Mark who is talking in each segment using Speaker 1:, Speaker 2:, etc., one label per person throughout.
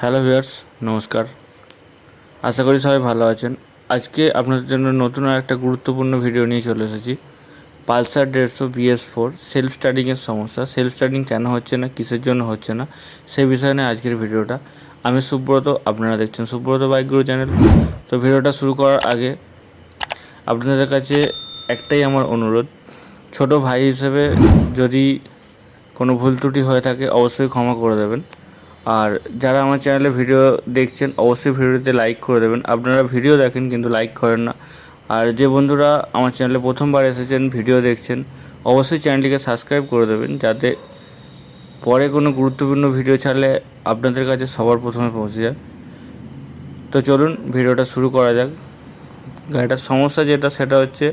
Speaker 1: Hello viewers, নমস্কার। আশা করি সবাই ভালো আছেন। আজকে আপনাদের জন্য নতুন আর একটা গুরুত্বপূর্ণ ভিডিও নিয়ে চলে এসেছি। পালসার দেড়শো বিএস ফোর সেলফ স্টার্টিংয়ের সমস্যা। সেলফ স্টার্টিং কেন হচ্ছে না, কিসের জন্য হচ্ছে না, সেই বিষয় নিয়ে আজকের ভিডিওটা আমি সুব্রত, আপনারা দেখছেন সুব্রত বাইক গুরু চ্যানেল তো ভিডিওটা শুরু করার আগে আপনাদের কাছে একটাই আমার অনুরোধ। ছোট ভাই হিসেবে যদি কোনো ভুল ত্রুটি হয়ে থাকে, অবশ্যই ক্ষমা করে দেবেন। আর যারা আমার চ্যানেলে ভিডিও দেখছেন, অবশ্যই ভিডিওতে লাইক করে দেবেন। আপনারা ভিডিও দেখেন, কিন্তু লাইক করেন না। আর যে বন্ধুরা আমার চ্যানেলে প্রথমবার এসেছেন, ভিডিও দেখছেন, অবশ্যই চ্যানেলটিকে সাবস্ক্রাইব করে দেবেন, যাতে পরে কোনো গুরুত্বপূর্ণ ভিডিও ছাড়লে আপনাদের কাছে সবার প্রথমে পৌঁছে যায়। তো চলুন, ভিডিওটা শুরু করা যাক। গাড়িটার সমস্যা যেটা, সেটা হচ্ছে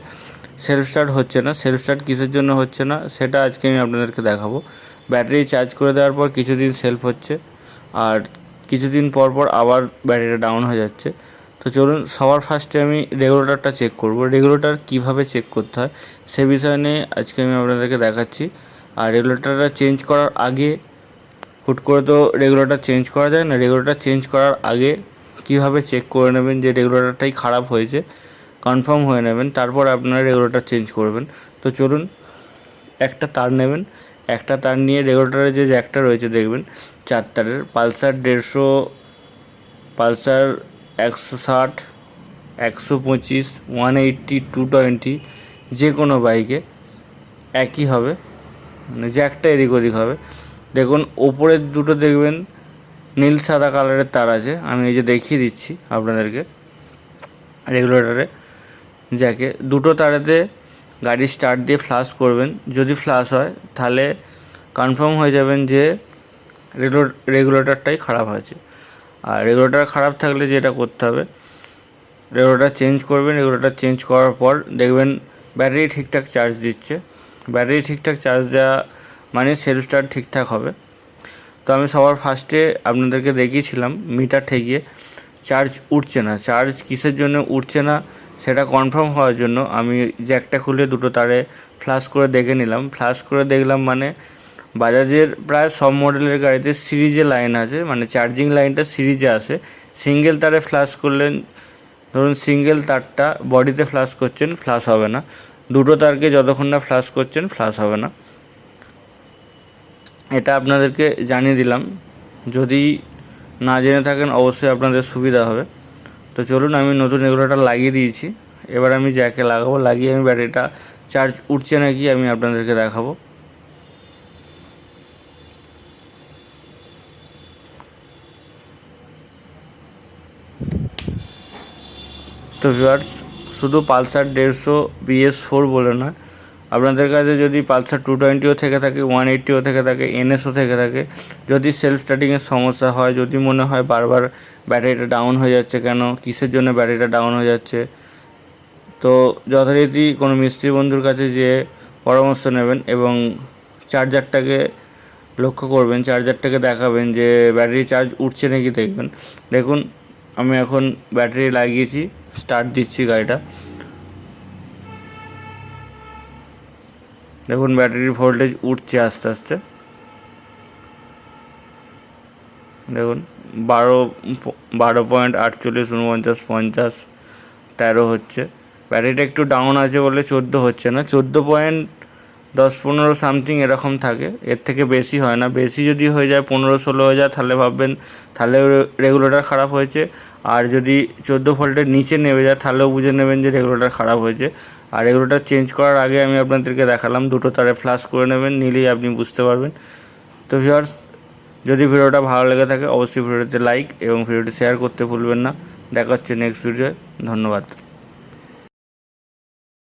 Speaker 1: সেলফ স্টার্ট হচ্ছে না। সেলফ স্টার্ট কিসের জন্য হচ্ছে না, সেটা আজকে আমি আপনাদেরকে দেখাবো। ব্যাটারি চার্জ করে দেওয়ার পর কিছুদিন সেলফ হচ্ছে। আর কিছুদিন পর পর আবার ব্যাটারিটা ডাউন হয়ে যাচ্ছে। তো চলুন, সবার ফার্স্টে আমি রেগুলেটরটা চেক করব। রেগুলেটার কীভাবে চেক করতে হয় সে বিষয় নিয়ে আজকে আমি আপনাদেরকে দেখাচ্ছি। আর রেগুলেটারটা চেঞ্জ করার আগে হুট করে তো রেগুলেটর চেঞ্জ করা যায় না। রেগুলেটর চেঞ্জ করার আগে কীভাবে চেক করে নেবেন যে রেগুলেটরটাই খারাপ হয়েছে কনফার্ম হয়ে নেবেন, তারপর আপনারা রেগুলেটর চেঞ্জ করবেন। তো চলুন, একটা তার নেবেন। একটা তার নিয়ে রেগুলেটরের যে জ্যাকটা রয়েছে দেখবেন চার তারের পালসার দেড়শো, পালসার একশো ষাট, একশো পঁচিশ, ওয়ান এইট্টি, টু টোয়েন্টি যে কোনো বাইকে একই হবে মানে জ্যাকটা এদিক ওদিক হবে। দেখুন, ওপরের দুটো দেখবেন, নীল, সাদা কালারের তার আছে। আমি এই যে দেখিয়ে দিচ্ছি আপনাদেরকে রেগুলেটরে। জ্যাকে দুটো তারেতে গাড়ি স্টার্ট দিয়ে ফ্লাশ করবেন। যদি ফ্লাশ হয়, তাহলে কনফার্ম হয়ে যাবেন যে রেগুলেটরটাই খারাপ আছে আর রেগুলেটর খারাপ থাকলে যেটা করতে হবে, রেগুলেটর চেঞ্জ করবেন, রেগুলেটর চেঞ্জ করার পর দেখবেন ব্যাটারি ঠিকঠাক চার্জ দিচ্ছে। ব্যাটারি ঠিকঠাক চার্জ দেওয়া মানে সেলফ স্টার্ট ঠিকঠাক হবে। তো আমি সবার ফার্স্টে আপনাদেরকে দেখিয়েছিলাম, মিটার ঠেকিয়ে চার্জ উঠছে না। চার্জ কিসের জন্য উঠছে না সেটা কনফার্ম হওয়ার জন্য আমি জ্যাকটা খুলে দুটো তারে ফ্লাশ করে দেখে নিলাম। ফ্লাশ করে দেখলাম মানে বাজাজের প্রায় সব মডেলের গাড়িতে সিরিজে লাইন আছে মানে চার্জিং লাইনটা সিরিজে আসে সিঙ্গেল তারে ফ্লাশ করলেন, ধরুন সিঙ্গেল তারটা বডিতে ফ্লাশ করছেন ফ্লাশ হবে না। দুটো তারকে যতক্ষণ না ফ্লাশ করছেন ফ্লাশ হবে না। এটা আপনাদেরকে জানিয়ে দিলাম। যদি না জেনে থাকেন, অবশ্যই আপনাদের সুবিধা হবে। তো চলুন, আমি নতুন রেগুলেটর লাগিয়ে দিয়েছি। এবার আমি জ্যাকে লাগাবো, লাগিয়ে আমি ব্যাটারিটা চার্জ উঠছে নাকি, আমি আপনাদেরকে দেখাবো। তো ভিউয়ার্স শুধু পালসার দেড়শো বিএস ফোর বলে নয়। আপনাদের কাছে যদি পালসার টু টোয়েন্টিও থেকে থাকে ওয়ান এইট্টিও থেকে থাকে এনএসও থেকে থাকে, যদি সেলফ স্টার্টিংয়ের সমস্যা হয়, যদি মনে হয় বারবার ব্যাটারিটা ডাউন হয়ে যাচ্ছে কেন, কিসের জন্য ব্যাটারিটা ডাউন হয়ে যাচ্ছে, তো যথারীতি কোনো মিস্ত্রি বন্ধুর কাছে যে পরামর্শ নেবেন এবং চার্জারটাকে লক্ষ্য করবেন, চার্জারটাকে দেখাবেন যে ব্যাটারি চার্জ উঠছে নাকি দেখবেন। দেখুন, আমি এখন ব্যাটারি লাগিয়েছি। স্টার্ট দিচ্ছি গাড়িটা। দেখুন, ব্যাটারির ভোল্টেজ উঠছে আস্তে আস্তে। দেখুন, বারো বারো পয়েন্ট আটচল্লিশ, উনপঞ্চাশ, পঞ্চাশ, তেরো হচ্ছে। ব্যাটারিটা একটু ডাউন আছে বলে চোদ্দ হচ্ছে না। চোদ্দ পয়েন্ট দশ পনেরো সামথিং এরকম থাকে। এর থেকে বেশি হয় না। বেশি যদি হয়ে যায় পনেরো, ষোলো হয়ে যায় তাহলে ভাববেন, তাহলে রেগুলেটর খারাপ হয়েছে। আর যদি চোদ্দ ভোল্টের নিচে নেমে যায় তাহলেও বুঝে নেবেন যে রেগুলেটার খারাপ হয়েছে। আর রেগুলেটার চেঞ্জ করার আগে আমি আপনাদেরকে দেখালাম, দুটো তারে ফ্লাশ করে নেবেন, নিলেই আপনি বুঝতে পারবেন। তো ভিউয়ার্স যদি ভিডিওটা ভালো লেগে থাকে, অবশ্যই ভিডিওতে লাইক এবং ভিডিওটি শেয়ার করতে ভুলবেন না। দেখা হচ্ছে নেক্সট ভিডিওয় ধন্যবাদ।